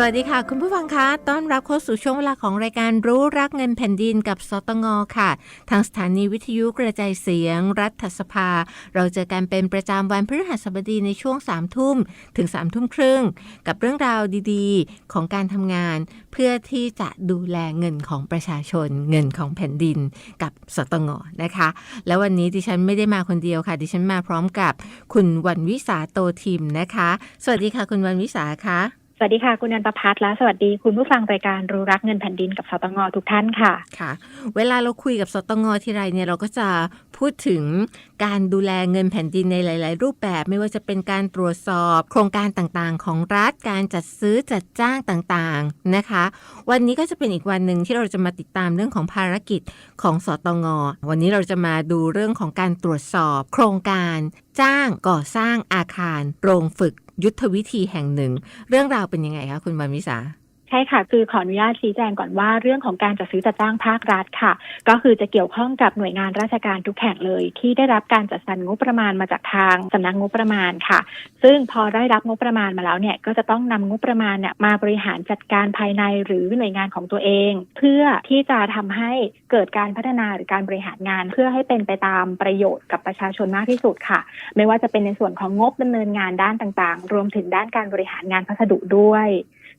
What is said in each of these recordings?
สวัสดีค่ะ คุณผู้ฟังคะต้อนรับเข้าสู่ช่วงเวลาของรายการรู้รักเงินแผ่นดินกับสตงค่ะ ทางสถานีวิทยุกระจายเสียง รัฐสภา เราเจอกันเป็นประจำวันพฤหัสบดีในช่วง3ามทุ่มถึง3ามทุ่มครึ่ง กับเรื่องราวดีๆ ของการทำงาน เพื่อที่จะดูแลเงินของประชาชน เงินของแผ่นดินกับสตงนะคะ แล้ววันนี้ดิฉันไม่ได้มาคนเดียวค่ะ ดิฉันมาพร้อมกับคุณวันวิสาโตทิมนะคะ สวัสดีค่ะ คุณวันวิสาคะ สวัสดีค่ะ คุณนันประพัฒน์และสวัสดีคุณผู้ฟังรายการรู้รักเงินแผ่นดินกับสตงทุกท่านค่ะค่ะ เวลาเราคุยกับสตงทีไรเนี่ยเราก็จะพูดถึงการดูแลเงินแผ่นดินในหลาย ๆ รูปแบบ ไม่ว่าจะเป็นการตรวจสอบโครงการต่างๆ ของรัฐการจัดซื้อจัดจ้างต่างๆนะคะ วันนี้ก็จะเป็นอีกวันหนึ่งที่เราจะมาติดตามเรื่องของภารกิจของสตงวันนี้เราจะมาดูเรื่องของการตรวจสอบ โครงการ จ้างก่อสร้างอาคาร โรงฝึกยุทธวิธีแห่งหนึ่ง เรื่องราวเป็นยังไงคะคุณมามิสา ใช่ค่ะ คือขออนุญาตชี้แจงก่อนว่าเรื่องของการจัดซื้อจัดจ้างภาครัฐค่ะ ก็คือจะเกี่ยวข้องกับหน่วยงานราชการทุกแห่งเลย ที่ได้รับการจัดสรรงบประมาณมาจากทางสำนักงบประมาณค่ะ ซึ่งพอได้รับงบประมาณมาแล้วเนี่ยก็จะต้องนำงบประมาณเนี่ยมาบริหารจัดการภายในหรือหน่วยงานของตัวเอง เพื่อที่จะทำให้เกิดการพัฒนาหรือการบริหารงาน เพื่อให้เป็นไปตามประโยชน์กับประชาชนมากที่สุดค่ะ ไม่ว่าจะเป็นในส่วนของงบดำเนินงานด้านต่างๆ รวมถึงด้านการบริหารงานพัสดุด้วย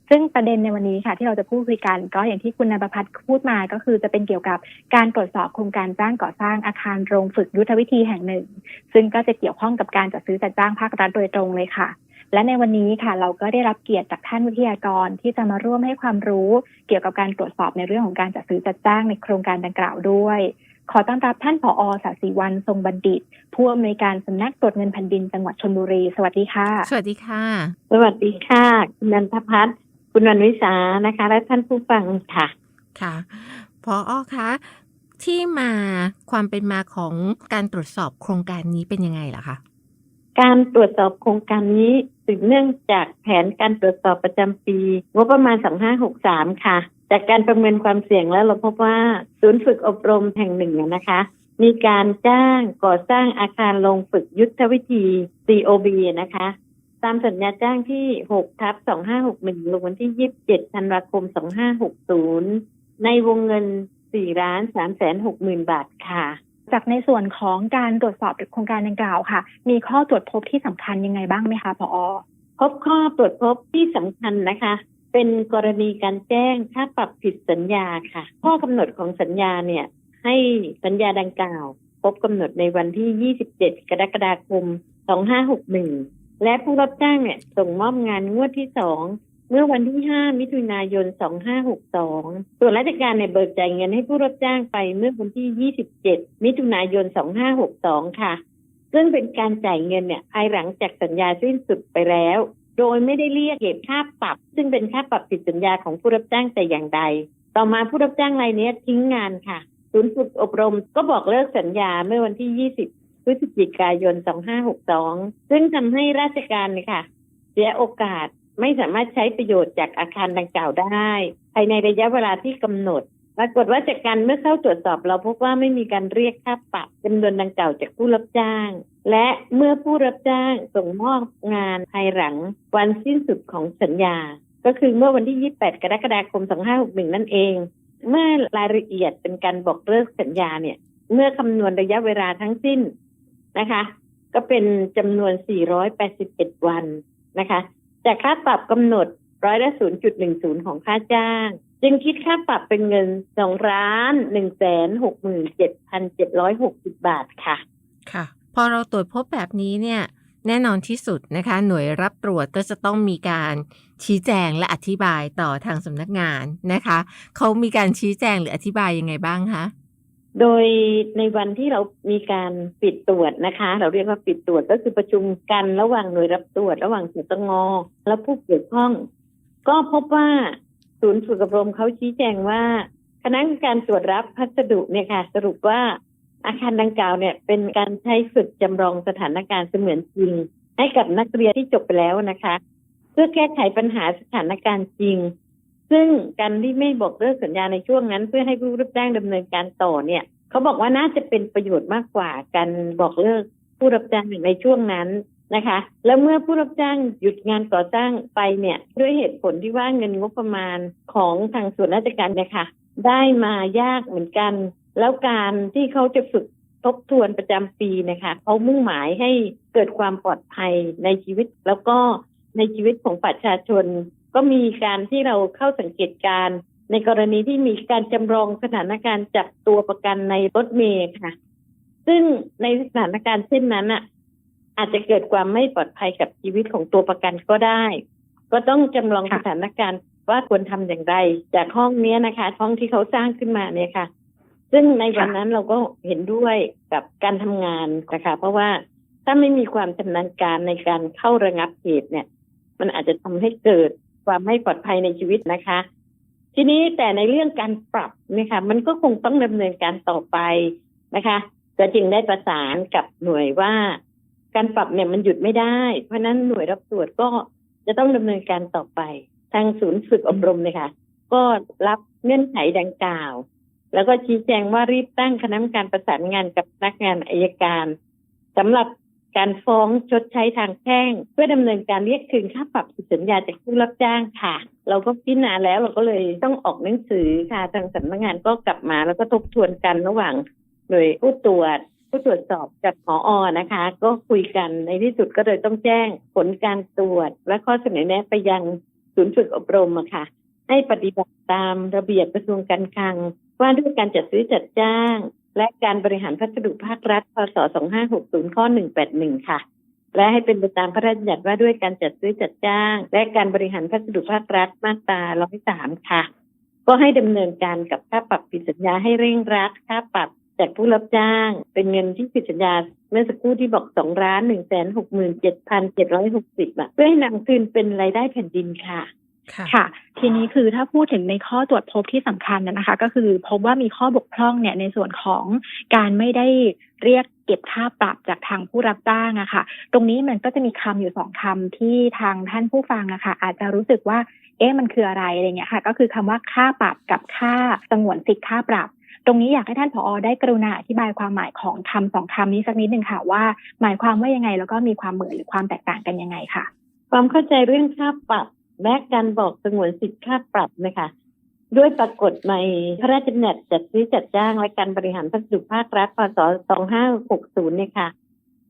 ซึ่งประเด็นในวันนี้ค่ะ ที่เราจะพูดคุยกัน ก็อย่างที่คุณนภพัฒน์พูดมาก็คือจะเป็นเกี่ยวกับการตรวจสอบโครงการจ้างก่อสร้างอาคารโรงฝึกยุทธวิธีแห่งหนึ่ง ซึ่งก็จะเกี่ยวข้องกับการจัดซื้อจัดจ้างภาครัฐโดยตรงเลยค่ะ และในวันนี้ค่ะ เราก็ได้รับเกียรติจากท่านวิทยากรที่จะมาร่วมให้ความรู้เกี่ยวกับการตรวจสอบในเรื่องของการจัดซื้อจัดจ้างในโครงการดังกล่าวด้วยขอต้อนรับท่านผอศาสีวันทรงบัณฑิต ผู้อำนวยการสำนักตรวจเงินแผ่นดินจังหวัดชลบุรี สวัสดีค่ะ สวัสดีค่ะ สวัสดีค่ะคุณนันทพัฒน์ คุณนันวิสานะคะ และท่านผู้ฟังค่ะ ค่ะพออคะที่มาความเป็นมาของการตรวจสอบโครงการนี้เป็นยังไงล่ะคะการตรวจสอบโครงการนี้สืบเนื่องจากแผนการตรวจสอบประจำปีงบประมาณ 2563 ค่ะ จากการประเมินความเสี่ยงแล้วเราพบว่าศูนย์ฝึกอบรมแห่งหนึ่งนะคะ มีการจ้างก่อสร้างอาคารโรงฝึกยุทธวิธี COB นะคะ ตามสัญญาจ้างที่6ทับ2561ลงวันที่27ธันวาคม2560ในวงเงิน4ล้าน3แสน6หมื่นบาทค่ะ จากในส่วนของการตรวจสอบโครงการดังกล่าวค่ะ มีข้อตรวจพบที่สำคัญยังไงบ้างไหมคะผอพบข้อตรวจพบที่สำคัญนะคะ เป็นกรณีการแจ้งค่าปรับผิดสัญญาค่ะ ข้อกำหนดของสัญญาเนี่ย ให้สัญญาดังกล่าว พบกำหนดในวันที่ 27 กรกฎาคม 2561 และผู้รับจ้างเนี่ยส่งมอบงานงวดที่2เมื่อวันที่ 5 มิถุนายน 2562 ส่วนราชการเนี่ยเบิกจ่ายเงินให้ผู้รับจ้างไปเมื่อวันที่ 27 มิถุนายน 2562 ค่ะ ซึ่งเป็นการจ่ายเงินเนี่ยภายหลังจากสัญญาสิ้นสุดไปแล้ว โดยไม่ได้เรียกเก็บค่าปรับ ซึ่งเป็นค่าปรับผิดสัญญาของผู้รับจ้างแต่อย่างใด ต่อมาผู้รับจ้างรายนี้ทิ้งงานค่ะ ศูนย์ฝึกอบรมก็บอกเลิกสัญญาเมื่อวันที่ 20 ฤศจิกายน 2562 ซึ่งทำให้ราชการเนี่ยค่ะ เสียโอกาสไม่สามารถใช้ประโยชน์จากอาคารดังกล่าวได้ ภายในระยะเวลาที่กำหนด ปรากฏว่าจากการเมื่อเข้าตรวจสอบเราพบว่าไม่มีการเรียกค่าปรับจำนวนดังกล่าวจากผู้รับจ้าง และเมื่อผู้รับจ้างส่งมอบงานภายหลังวันสิ้นสุดของสัญญา ก็คือเมื่อวันที่ 28 กรกฎาคม 2561 นั่นเอง เมื่อรายละเอียดเป็นการบอกเลิกสัญญาเนี่ย เมื่อคำนวณระยะเวลาทั้งสิ้น นะคะ ก็เป็นจำนวน 481 วันนะคะจากค่าปรับกำหนดร้อยละ 0.10 ของค่าจ้าง จึงคิดค่าปรับเป็นเงิน2ล้าน1แสน67,760 บาทค่ะ ค่ะ พอเราตรวจพบแบบนี้เนี่ยแน่นอนที่สุดนะคะ หน่วยรับตรวจก็จะต้องมีการชี้แจงและอธิบายต่อทางสำนักงานนะคะ เขามีการชี้แจงหรืออธิบายยังไงบ้างคะ โดยในวันที่เรามีการปิดตรวจนะคะ เราเรียกว่าปิดตรวจก็คือประชุมกันระหว่างหน่วยรับตรวจ ระหว่างสตงและผู้เกี่ยวข้อง ก็พบว่าศูนย์ฝึกอบรมเขาชี้แจงว่าคณะกรรมการตรวจรับพัสดุเนี่ยค่ะ สรุปว่าอาคารดังกล่าวเนี่ย เป็นการใช้ฝึกจำลองสถานการณ์เสมือนจริง ให้กับนักเรียนที่จบไปแล้วนะคะ เพื่อแก้ไขปัญหาสถานการณ์จริง ซึ่งการที่ไม่บอกเลิกสัญญาในช่วงนั้น เพื่อให้ผู้รับจ้างดำเนินการต่อเนี่ยเขาบอกว่าน่าจะเป็นประโยชน์มากกว่าการบอกเลิกผู้รับจ้างในช่วงนั้นนะคะ แล้วเมื่อผู้รับจ้างหยุดงานก่อสร้างไปเนี่ย ด้วยเหตุผลที่ว่าเงินงบประมาณของทางส่วนราชการเนี่ยค่ะ ได้มายากเหมือนกัน แล้วการที่เขาจะฝึกทบทวนประจำปีนะคะเขามุ่งหมายให้เกิดความปลอดภัยในชีวิต แล้วก็ในชีวิตของประชาชน ก็มีการที่เราเข้าสังเกตการในกรณีที่มีการจำลองสถานการณ์จับตัวประกันในรถเมล์ค่ะ ซึ่งในสถานการณ์เช่นนั้นอะ อาจจะเกิดความไม่ปลอดภัยกับชีวิตของตัวประกันก็ได้ ก็ต้องจำลองสถานการณ์ว่าควรทำอย่างไร จากห้องนี้นะคะห้องที่เขาสร้างขึ้นมาเนี่ยค่ะ ซึ่งในวันนั้นเราก็เห็นด้วยกับการทำงานนะคะเพราะว่าถ้าไม่มีความชำนาญการในการเข้าระงับเหตุเนี่ย มันอาจจะทำให้เกิด ความไม่ปลอดภัยในชีวิตนะคะ ทีนี้แต่ในเรื่องการปรับนี่ยค่ะมันก็คงต้องดำเนินการต่อไปนะคะก็จึงได้ประสานกับหน่วยว่า การปรับเนี่ยมันหยุดไม่ได้ เพราะนั้นหน่วยรับตรวจก็จะต้องดำเนินการต่อไป ทางศูนย์ฝึกอบรมเนี่ยค่ะ ก็รับเงื่อนไขดังกล่าว แล้วก็ชี้แจงว่ารีบตั้งคณะกรรมการประสานงานกับนักงานอายการสำหรับ การฟ้องชดใช้ทางแพ่ง เพื่อดำเนินการเรียกคืนค่าปรับผิดสัญญาจากผู้รับจ้างค่ะ เราก็พิจารณาแล้วเราก็เลยต้องออกหนังสือค่ะทางสำนักงานก็กลับมา แล้วก็ทบทวนกันระหว่างหน่วยผู้ตรวจผู้ตรวจสอบกับหออนะคะ ก็คุยกันในที่สุดก็เลยต้องแจ้งผลการตรวจ และข้อเสนอแนะไปยังศูนย์ฝึกอบรมอะค่ะ ให้ปฏิบัติตามระเบียบกระทรวงการคลังว่าด้วยการจัดซื้อจัดจ้าง และการบริหารพัสดุภาครัฐ พศ 2560 ข้อ 181 ค่ะ และให้เป็นไปตามพระราชบัญญัติว่าด้วยการจัดซื้อจัดจ้าง และการบริหารพัสดุภาครัฐมาตรา 103 ค่ะ ก็ให้ดำเนินการกับค่าปรับผิดสัญญาให้เร่งรัดค่าปรับจากผู้รับจ้างเป็นเงินที่ผิดสัญญาเมื่อสักครู่ที่บอกสองล้านหนึ่งแสนหกหมื่นเจ็ดพันเจ็ดร้อยหกสิบอะเพื่อให้นำคืนเป็นรายได้แผ่นดินค่ะ ค่ะค่ะ ทีนี้คือถ้าพูดถึงในข้อตรวจพบที่สำคัญนะคะ ก็คือพบว่ามีข้อบกพร่องเนี่ยในส่วนของการไม่ได้เรียกเก็บค่าปรับจากทางผู้รับจ้างอะค่ะ ตรงนี้มันก็จะมีคำอยู่สองคำที่ทางท่านผู้ฟังอะค่ะ อาจจะรู้สึกว่าเอ๊ะมันคืออะไรอะไรเงี้ยค่ะ ก็คือคำว่าค่าปรับกับค่าสงวนสิทธิ์ค่าปรับ ตรงนี้อยากให้ท่านผอได้กรุณาอธิบายความหมายของคำสองคำนี้สักนิดหนึ่งค่ะว่า หมายความว่ายังไงแล้วก็มีความเหมือนหรือความแตกต่างกันยังไงค่ะ ความเข้าใจเรื่องค่าปรับ แม้การบอกสงวนสิทธิค่าปรับนะคะด้วยปรากฏในพระราชบัญญัติจัดซื้อจัดจ้างและการบริหารพัสดุภาครัฐพศ2560เนี่ยค่ะ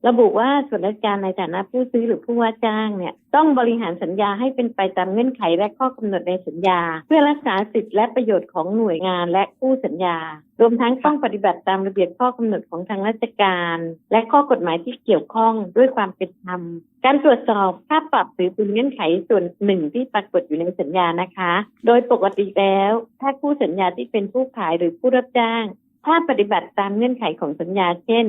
ระบุว่าส่วนราชการในฐานะผู้ซื้อหรือผู้ว่าจ้างเนี่ยต้องบริหารสัญญาให้เป็นไปตามเงื่อนไขและข้อกำหนดในสัญญา เพื่อรักษาสิทธิและประโยชน์ของหน่วยงานและผู้สัญญา รวมทั้งต้องปฏิบัติตามระเบียบข้อกำหนดของทางราชการ และข้อกฎหมายที่เกี่ยวข้องด้วยความเป็นธรรม การตรวจสอบค่าปรับถือเป็นเงื่อนไขส่วนหนึ่งที่ปรากฏอยู่ในสัญญานะคะ โดยปกติแล้ว ถ้าผู้สัญญาที่เป็นผู้ขายหรือผู้รับจ้าง ถ้าปฏิบัติตามเงื่อนไขของสัญญา เช่น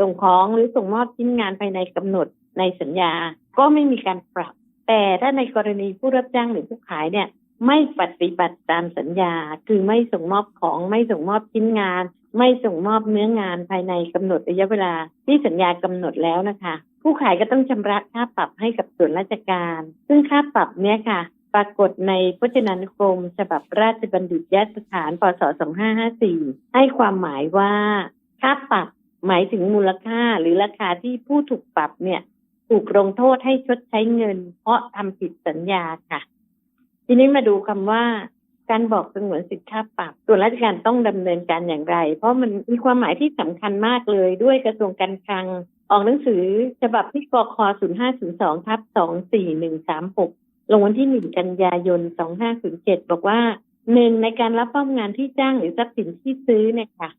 ส่งของหรือส่งมอบชิ้นงานภายในกำหนดในสัญญา ก็ไม่มีการปรับ แต่ถ้าในกรณีผู้รับจ้างหรือผู้ขายเนี่ยไม่ปฏิบัติตามสัญญา คือไม่ส่งมอบของไม่ส่งมอบชิ้นงาน ไม่ส่งมอบเนื้องานภายในกำหนดระยะเวลา ที่สัญญากำหนดแล้วนะคะ ผู้ขายก็ต้องชำระค่าปรับให้กับส่วนราชการ ซึ่งค่าปรับเนี้ยค่ะ ปรากฏในพจนานุกรม ฉบับราชบัณฑิตยสถานพศ2554 ให้ความหมายว่า ค่าปรับ หมายถึงมูลค่าหรือราคาที่ผู้ถูกปรับเนี่ยถูกลงโทษให้ชดใช้เงิน เพราะทำผิดสัญญาค่ะ ทีนี้มาดูคำว่าการบอกสงวนสิทธิค่าปรับส่วนราชการต้องดำเนินการอย่างไร เพราะมันมีความหมายที่สำคัญมากเลยด้วยกระทรวงการคลัง ออกหนังสือฉบับที่กค0502ทับ24136 ลงวันที่ 1 กันยายน 2507 บอกว่าหนึ่งในการรับมอบงานที่จ้างหรือทรัพย์สินที่ซื้อเนี่ยค่ะ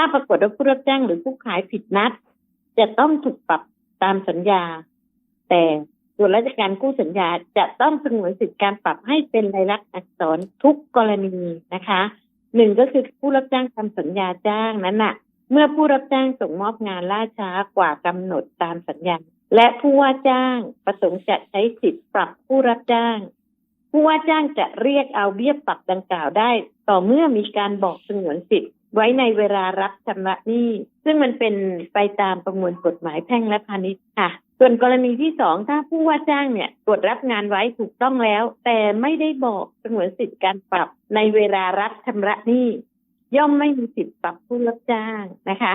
ถ้าปรากฏว่าผู้รับจ้างหรือผู้ขายผิดนัด จะต้องถูกปรับตามสัญญา แต่ส่วนราชการกู้สัญญาจะต้องสงวนสิทธิการปรับให้เป็นลายลักษณ์อักษรทุกกรณีนะคะหนึ่งก็คือผู้รับจ้างทำสัญญาจ้างนั้นน่ะ เมื่อผู้รับจ้างส่งมอบงานล่าช้ากว่ากำหนดตามสัญญา และผู้ว่าจ้างประสงค์จะใช้สิทธิ์ปรับผู้รับจ้าง ผู้ว่าจ้างจะเรียกเอาเบี้ยปรับดังกล่าวได้ ต่อเมื่อมีการบอกสงวนสิทธิ ไว้ในเวลารับชำระหนี้ ซึ่งมันเป็นไปตามประมวลกฎหมายแพ่งและพาณิชย์ค่ะ ส่วนกรณีที่สองถ้าผู้ว่าจ้างเนี่ยตรวจรับงานไว้ถูกต้องแล้ว แต่ไม่ได้บอกสงวนสิทธิการปรับในเวลารับชำระหนี้ ย่อมไม่มีสิทธิ์ปรับผู้รับจ้างนะคะ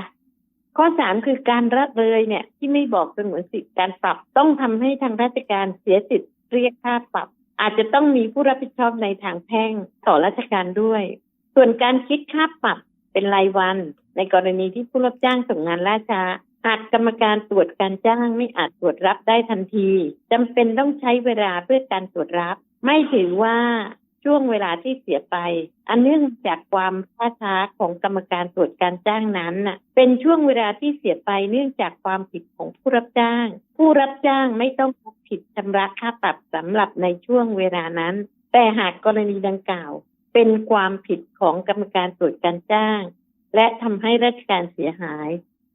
ข้อสามคือการละเลยเนี่ยที่ไม่บอกสงวนสิทธิการปรับ ต้องทำให้ทางราชการเสียสิทธิ์เรียกค่าปรับ อาจจะต้องมีผู้รับผิดชอบในทางแพ่งต่อราชการด้วย ส่วนการคิดค่าปรับ เป็นรายวัน ในกรณีที่ผู้รับจ้างส่งงานล่าช้าหากกรรมการตรวจการจ้างไม่อาจตรวจรับได้ทันทีจำเป็นต้องใช้เวลาเพื่อการตรวจรับ ไม่ถือว่าช่วงเวลาที่เสียไป อันเนื่องจากความช้าช้าของกรรมการตรวจการจ้างนั้นน่ะ เป็นช่วงเวลาที่เสียไปเนื่องจากความผิดของผู้รับจ้าง ผู้รับจ้างไม่ต้องรับผิดชำระค่าปรับสำหรับในช่วงเวลานั้น แต่หากกรณีดังกล่าว เป็นความผิดของกรรมการตรวจการจ้าง และทำให้ราชการเสียหาย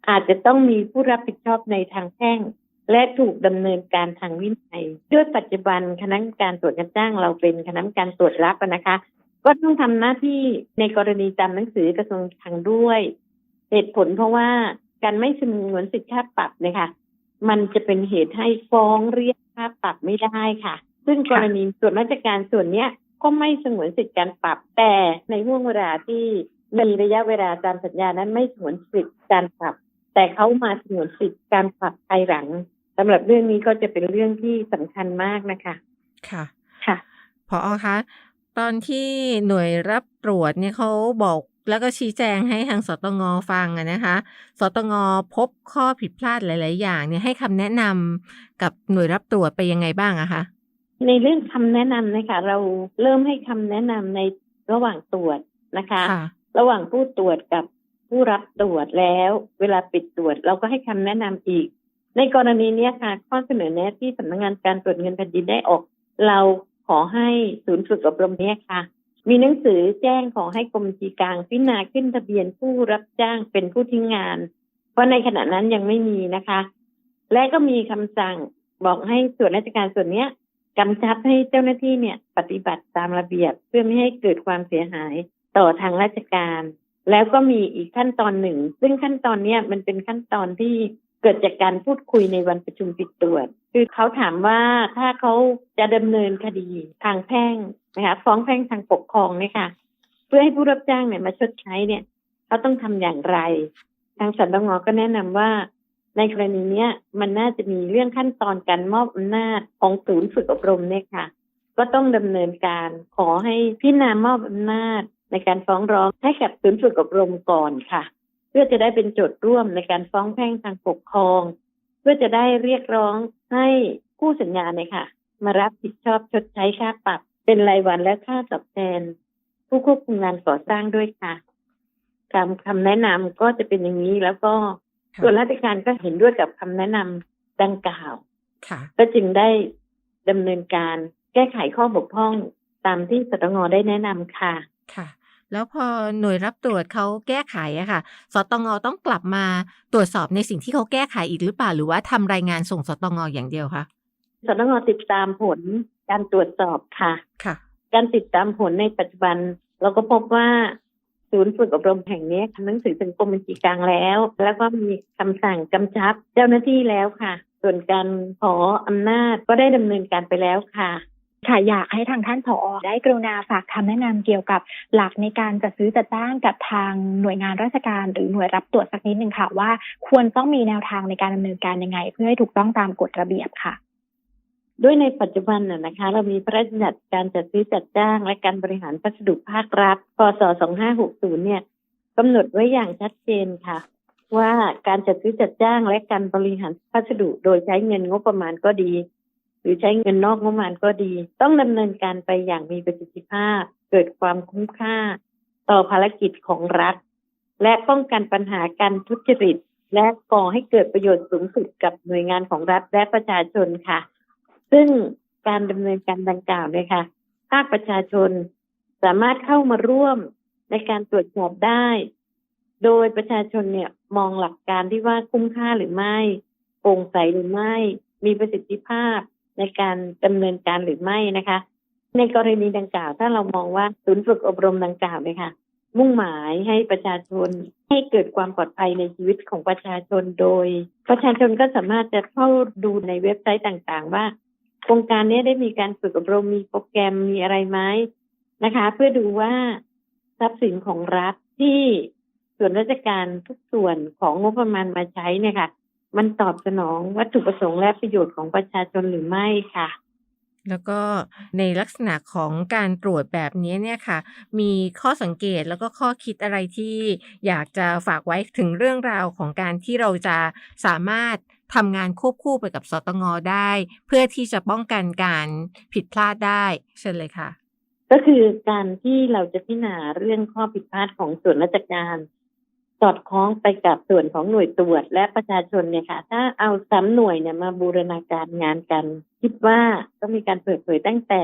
อาจจะต้องมีผู้รับผิดชอบในทางแพ่ง และถูกดำเนินการทางวินัย ด้วยปัจจุบันคณะกรรมการตรวจการจ้าง เราเป็นคณะกรรมการตรวจรับนะคะ ก็ต้องทำหน้าที่ในกรณีตามหนังสือกระทรวงทางด้วย เหตุผลเพราะว่าการไม่สงวนสิทธิค่าปรับเนะคะมันจะเป็นเหตุให้ฟ้องเรียกค่าปรับไม่ได้ค่ะ ซึ่งกรณีส่วนราชการส่วนเนี้ย ก็ไม่สงวนสิทธิการปรับ แต่ในห่วงเวลาที่มีระยะเวลาตามสัญญานั้นไม่สงวนสิทธิการปรับ แต่เขามาสงวนสิทธิการปรับภายหลังสำหรับเรื่องนี้ก็จะเป็นเรื่องที่สำคัญมากนะคะ ค่ะค่ะพอคะตอนที่หน่วยรับตรวจเนี่ยเขาบอกแล้วก็ชี้แจงให้ทางสตงฟังอะนะคะ สตงพบข้อผิดพลาดหลาย ๆ อย่างเนี่ยให้คำแนะนำกับหน่วยรับตรวจไปยังไงบ้างอะคะ ในเรื่องคำแนะนำนะคะ เราเริ่มให้คำแนะนำในระหว่างตรวจนะคะค่ะระหว่างผู้ตรวจกับผู้รับตรวจแล้ว เวลาปิดตรวจเราก็ให้คำแนะนำอีก ในกรณีเนี้ยค่ะ ข้อเสนอแนะที่สำนักงานการตรวจเงินแผ่นดินได้ออก เราขอให้ศูนย์ฝึกอบรมเนี้ยค่ะ มีหนังสือแจ้งขอให้กรมบัญชีกลางพิจารณาขึ้นทะเบียนผู้รับจ้างเป็นผู้ทิ้งงาน เพราะในขณะนั้นยังไม่มีนะคะ และก็มีคำสั่งบอกให้ส่วนราชการส่วนเนี้ย กำชับให้เจ้าหน้าที่เนี่ยปฏิบัติตามระเบียบเพื่อไม่ให้เกิดความเสียหายต่อทางราชการ แล้วก็มีอีกขั้นตอนหนึ่ง ซึ่งขั้นตอนเนี้ยมันเป็นขั้นตอนที่เกิดจากการพูดคุยในวันประชุมปิดตรวจ คือเขาถามว่าถ้าเขาจะดำเนินคดีทางแพ่งนะคะฟ้องแพ่งทางปกครองเนี่ยค่ะ เพื่อให้ผู้รับจ้างเนี่ยมาชดใช้เนี่ยเขาต้องทำอย่างไร ทางสันตงก็แนะนำว่า ในกรณีเนี้ยมันน่าจะมีเรื่องขั้นตอนการมอบอำนาจของศูนย์ฝึกอบรมเนี่ยค่ะ ก็ต้องดำเนินการขอให้พิจารณามอบอำนาจในการฟ้องร้องให้กับศูนย์ฝึกอบรมก่อนค่ะ เพื่อจะได้เป็นโจทย์ร่วมในการฟ้องแพ่งทางปกครอง เพื่อจะได้เรียกร้องให้ผู้สัญญาเนี่ยค่ะ มารับผิดชอบชดใช้ค่าปรับ เป็นรายวันและค่าตอบแทน ผู้ควบคุมงานก่อสร้างด้วยค่ะคำคำแนะนำก็จะเป็นอย่างนี้แล้วก็ ส่วนราชการก็เห็นด้วยกับคำแนะนำดังกล่าวค่ะก็จึงได้ดำเนินการแก้ไขข้อบกพร่องตามที่สตงได้แนะนำค่ะค่ะ แล้วพอหน่วยรับตรวจเขาแก้ไขอะค่ะ สตงต้องกลับมาตรวจสอบในสิ่งที่เขาแก้ไขอีกหรือเปล่าหรือว่าทำรายงานส่งสตงอย่างเดียวคะสตงติดตามผลการตรวจสอบค่ะค่ะ การติดตามผลในปัจจุบัน เราก็พบว่า ศูนย์ฝึกอบรมแห่งนี้ทำหนังสือถึงกรมบัญชีกลางแล้ว แล้วก็มีคำสั่งกำชับเจ้าหน้าที่แล้วค่ะ ส่วนการขออำนาจก็ได้ดำเนินการไปแล้วค่ะค่ะอยากให้ทางท่านผอได้กรุณาฝากคำแนะนำเกี่ยวกับหลักในการจัดซื้อจัดจ้างกับทางหน่วยงานราชการ หรือหน่วยรับตรวจสักนิดหนึ่งค่ะว่า ควรต้องมีแนวทางในการดำเนินการยังไง เพื่อให้ถูกต้องตามกฎระเบียบค่ะ ด้วยในปัจจุบันน่ะนะคะ เรามีพระราชบัญญัติการจัดซื้อจัดจ้าง และการบริหารพัสดุภาครัฐ พศ 2560 เนี่ยกำหนดไว้อย่างชัดเจนค่ะ ว่าการจัดซื้อจัดจ้างและการบริหารพัสดุโดยใช้เงินงบประมาณก็ดี หรือใช้เงินนอกงบประมาณก็ดี ต้องดำเนินการไปอย่างมีประสิทธิภาพ เกิดความคุ้มค่า ต่อภารกิจของรัฐ และป้องกันปัญหาการทุจริต และก่อให้เกิดประโยชน์สูงสุดกับหน่วยงานของรัฐและประชาชนค่ะ ซึ่งการดำเนินการดังกล่าวเนี่ยค่ะ ภาคประชาชนสามารถเข้ามาร่วมในการตรวจสอบได้ โดยประชาชนเนี่ยมองหลักการที่ว่าคุ้มค่าหรือไม่โปร่งใสหรือไม่ มีประสิทธิภาพในการดำเนินการหรือไม่นะคะ ในกรณีดังกล่าว ถ้าเรามองว่าศูนย์ฝึกอบรมดังกล่าวเนี่ยค่ะ มุ่งหมายให้ประชาชนให้เกิดความปลอดภัยในชีวิตของประชาชนโดย ประชาชนก็สามารถจะเข้าดูในเว็บไซต์ต่างๆ ว่า โครงการนี้ได้มีการฝึกอบรมมีโปรแกรมมีอะไรไหมนะคะ เพื่อดูว่าทรัพย์สินของรัฐที่ส่วนราชการทุกส่วนของงบประมาณมาใช้เนี่ยค่ะ มันตอบสนองวัตถุประสงค์และประโยชน์ของประชาชนหรือไม่ค่ะแล้วก็ในลักษณะของการตรวจแบบนี้เนี่ยค่ะ มีข้อสังเกตแล้วก็ข้อคิดอะไรที่อยากจะฝากไว้ถึงเรื่องราวของการที่เราจะสามารถ ทำงานควบคู่ไปกับสตงได้ เพื่อที่จะป้องกันการผิดพลาดได้ เชิญเลยค่ะ ก็คือการที่เราจะพิจารณาเรื่องข้อผิดพลาดของส่วนราชการ สอดคล้องไปกับส่วนของหน่วยตรวจและประชาชนเนี่ยค่ะ ถ้าเอาสามหน่วยเนี่ยมาบูรณาการงานกัน คิดว่าต้องมีการเปิดเผยตั้งแต่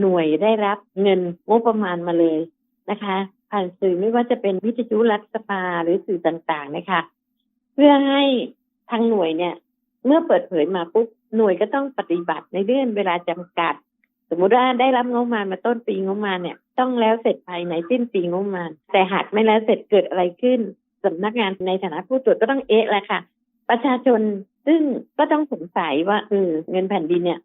หน่วยได้รับเงินงบประมาณมาเลยนะคะผ่านสื่อไม่ว่าจะเป็นวิทยุรัฐสภาหรือสื่อต่างๆนะคะ เพื่อให้ ทางหน่วยเนี่ย เมื่อเปิดเผยมาปุ๊บหน่วยก็ต้องปฏิบัติในเรื่องเวลาจำกัด สมมุติว่าได้รับงบมามาต้นปีงบมาเนี่ย ต้องแล้วเสร็จภายในสิ้นปีงบมาแต่หากไม่แล้วเสร็จเกิดอะไรขึ้นสำนักงานในฐานะผู้ตรวจก็ต้องเอ๊ะแหละค่ะ ประชาชนซึ่งก็ต้องสงสัยว่าเออเงินแผ่นดินเนี่ย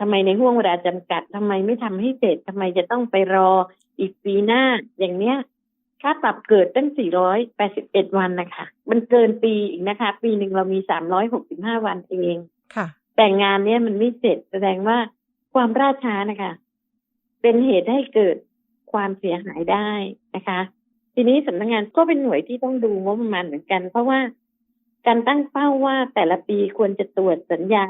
ทำไมในห่วงเวลาจำกัดทำไมไม่ทำให้เสร็จทำไมจะต้องไปรออีกปีหน้าอย่างเนี้ย ค่าปรับเกิดตั้ง 481 วันนะคะ มันเกินปีอีกนะคะ ปีหนึ่งเรามี 365 วันเองค่ะ แต่งานเนี้ยมันไม่เสร็จแสดงว่าความล่าช้านะคะ เป็นเหตุให้เกิดความเสียหายได้นะคะ ทีนี้สำนักงานก็เป็นหน่วยที่ต้องดูงบประมาณเหมือนกัน เพราะว่าการตั้งเป้าว่าแต่ละปีควรจะตรวจสัญญา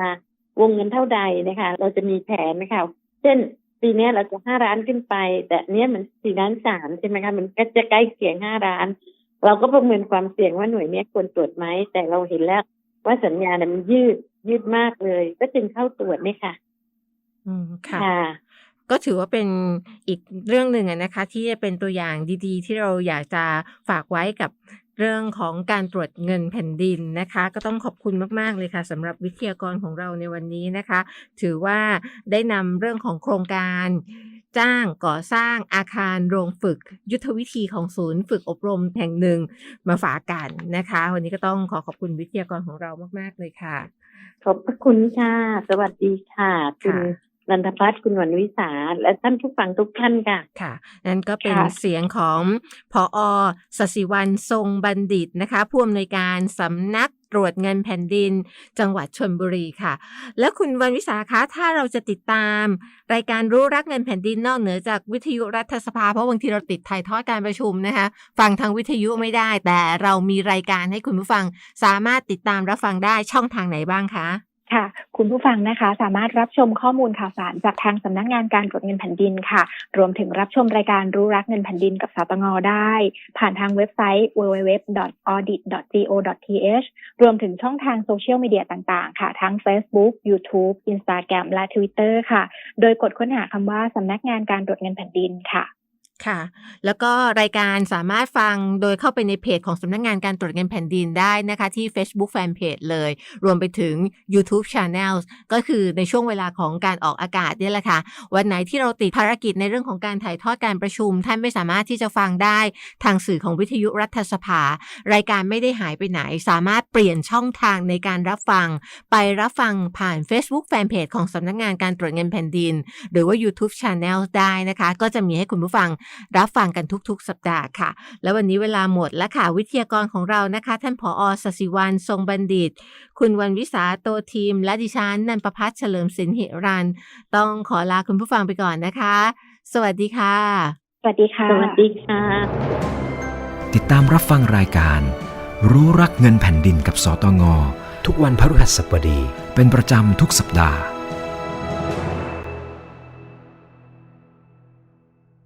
วงเงินเท่าใดนะคะ เราจะมีแผนนะคะ เช่น ปีเนี้ยเราจะห้าล้านขึ้นไป แต่เนี้ยมันสี่ล้านสามใช่ไหมคะมันก็จะใกล้เคียงห้าล้าน เราก็ประเมินความเสี่ยงว่าหน่วยเนี้ยควรตรวจไหมแต่เราเห็นแล้วว่าสัญญาเนี่ยมันยืดยืดมากเลย ก็จึงเข้าตรวจเนี่ยค่ะ อืมค่ะค่ะ ก็ถือว่าเป็นอีกเรื่องหนึ่งอะนะคะ ที่จะเป็นตัวอย่างดีๆ ที่เราอยากจะฝากไว้กับ เรื่องของการตรวจเงินแผ่นดินนะคะ ก็ต้องขอบคุณมาก ๆ เลยค่ะสำหรับวิทยากรของเราในวันนี้นะคะ ถือว่าได้นำเรื่องของโครงการจ้างก่อสร้างอาคารโรงฝึกยุทธวิธีของศูนย์ฝึกอบรมแห่งหนึ่งมาฝากกันนะคะ วันนี้ก็ต้องขอขอบคุณวิทยากรของเรามาก ๆ เลยค่ะ ขอบพระคุณค่ะ สวัสดีค่ะคุณค่ะ นันทพัฒน์คุณหวันวิสา และท่านผู้ฟังทุกท่านค่ะ ค่ะ นั่นก็เป็นค่ะเสียงของพออสศิวันทรงบัณฑิตนะคะ ผู้อำนวยการสำนักตรวจเงินแผ่นดิน จังหวัดชนบุรีค่ะ แล้วคุณวันวิสาคะถ้าเราจะติดตาม รายการรู้รักเงินแผ่นดินนอกเหนือจากวิทยุรัฐสภาเพราะบางทีเราติดถ่ายทอดการประชุมนะคะ ฟังทางวิทยุไม่ได้ แต่เรามีรายการให้คุณผู้ฟังสามารถติดตามรับฟังได้ช่องทางไหนบ้างคะ ค่ะ คุณผู้ฟังนะคะ สามารถรับชมข้อมูลข่าวสารจากทางสำนักงานการตรวจเงินแผ่นดินค่ะ รวมถึงรับชมรายการรู้รักเงินแผ่นดินกับสตงได้ ผ่านทางเว็บไซต์ www.audit.go.th รวมถึงช่องทางโซเชียลมีเดียต่างๆ ค่ะ ทั้ง Facebook YouTube Instagram และ Twitter ค่ะ โดยกดค้นหาคำว่าสำนักงานการตรวจเงินแผ่นดินค่ะ ค่ะ แล้วก็รายการสามารถฟังโดยเข้าไปในเพจของสำนักงานการตรวจเงินแผ่นดินได้นะคะที่ Facebook Fanpage เลย รวมไปถึง YouTube Channel ก็คือในช่วงเวลาของการออกอากาศนี่แหละค่ะ วันไหนที่เราติดภารกิจในเรื่องของการถ่ายทอดการประชุม ท่านไม่สามารถที่จะฟังได้ทางสื่อของวิทยุรัฐสภา รายการไม่ได้หายไปไหน สามารถเปลี่ยนช่องทางในการรับฟัง ไปรับฟังผ่าน Facebook Fanpage ของสำนักงานการตรวจเงินแผ่นดิน หรือว่า YouTube Channel ได้นะคะ ก็จะมีให้คุณผู้ฟังรับฟังกันทุกๆ สัปดาห์ค่ะ แล้ววันนี้เวลาหมดแล้วค่ะ วิทยากรของเรานะคะ ท่านผอสศิวันทรงบัณฑิต คุณวันวิสาโตทีม และดิฉันนันประพัฒน์เฉลิมสินหิรัน ต้องขอลาคุณผู้ฟังไปก่อนนะคะ สวัสดีค่ะ สวัสดีค่ะ สวัสดีค่ะ ติดตามรับฟังรายการ รู้รักเงินแผ่นดินกับสตงทุกวันพฤหัสบดี เป็นประจำทุกสัปดาห์